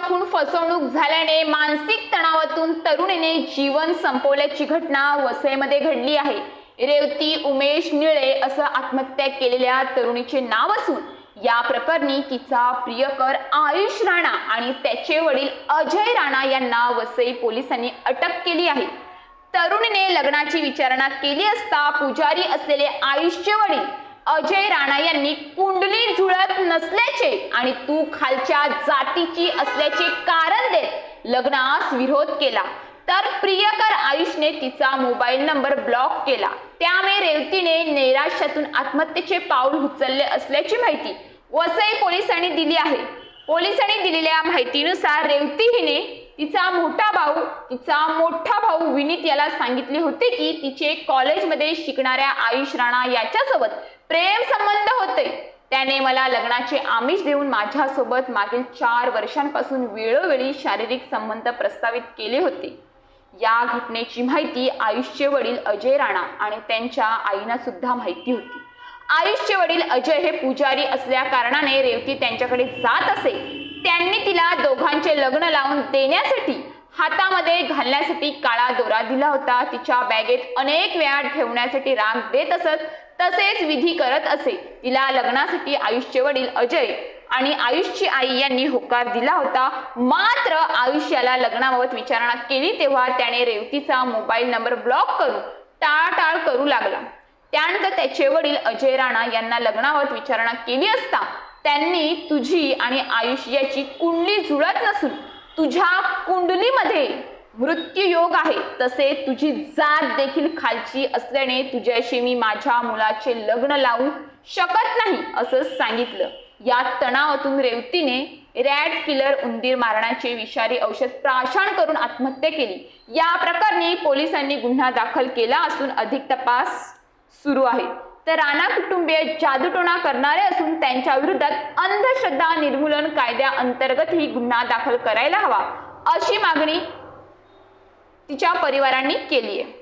फसवणूक झाल्याने मानसिक तणावातून तरुणीने जीवन संपवल्याची घटना वसईमध्ये घडली आहे. रेवती उमेश निळे असं आत्महत्या केलेल्या तरुणीचे नाव असून या प्रकरणी तिचा प्रियकर आयुष राणा आणि त्याचे वडील अजय राणा यांना वसई पोलिसांनी अटक केली आहे. तरुणीने लग्नाची विचारणा केली असता पुजारी असलेले आयुषचे वडील अजय राणा यांनी कुंडली जुळत नसल्याचे आणि तू खालच्या जातीची असल्याचे कारण देत लग्नास विरोध केला. तर प्रियकर आयुषने तिचा मोबाईल नंबर ब्लॉक केला. त्यामुळे रेवतीने नैराश्यातून आत्महत्येचे पाऊल उचलले असल्याची माहिती वसई पोलिसांनी दिली आहे. पोलिसांनी दिलेल्या माहितीनुसार रेवती हिने तिचा मोठा भाऊ तिचा मोठा भाऊ विनीत याला सांगितले होते की तिचे कॉलेजमध्ये शिकणाऱ्या आयुष राणा याच्यासोबत प्रेम संबंध होते. त्याने मला लग्नाचे आमिष देऊन माझ्यासोबत मागील चार वर्षांपासून वेळोवेळी शारीरिक संबंध प्रस्तावित केले होते. या घटनेची माहिती आयुषचे वडील अजय राणा आणि त्यांच्या आईना सुद्धा माहिती होती. आयुषचे वडील अजय हे पुजारी असल्या कारणाने रेवती त्यांच्याकडे जात असे. त्यांनी तिला दोघांचे लग्न लावून देण्यासाठी हातामध्ये घालण्यासाठी काळा दोरा दिला होता. तिच्या बॅगेत अनेक वेळा ठेवण्यासाठी राग देत असत. तसेच विधी करत असे. तिला लग्नासाठी आयुष्यचे वडील अजय आणि आयुषची आई यांनी होकार दिला होता. मात्र आयुष्याला लग्नाबाबत विचारणा केली तेव्हा त्याने रेवतीचा मोबाईल नंबर ब्लॉक करून टाळाटाळ करू लागला. त्यानंतर त्याचे वडील अजय राणा यांना लग्नाबाबत विचारणा केली असता त्यांनी तुझी आणि आयुष याची कुंडली जुळत नसून तुझ्या कुंडलीमध्ये मृत्यू योग आहे. तसे तुझी जात देखील खालची असल्याने तुझ्याशी मी माझ्या मुलाचे लग्न लावू शकत नाही असं सांगितलं. या तणावातून रेवतीने रॅट किलर उंदीर मारण्याचे विषारी औषध प्राशन करून आत्महत्या केली. या प्रकरणी पोलिसांनी गुन्हा दाखल केला असून अधिक तपास सुरू आहे. तर राणा कुटुंबीय जादूटोणा करणारे असून त्यांच्या विरोधात अंधश्रद्धा निर्मूलन कायद्याअंतर्गतही गुन्हा दाखल करायला हवा अशी मागणी तिच्या परिवारांनी केली आहे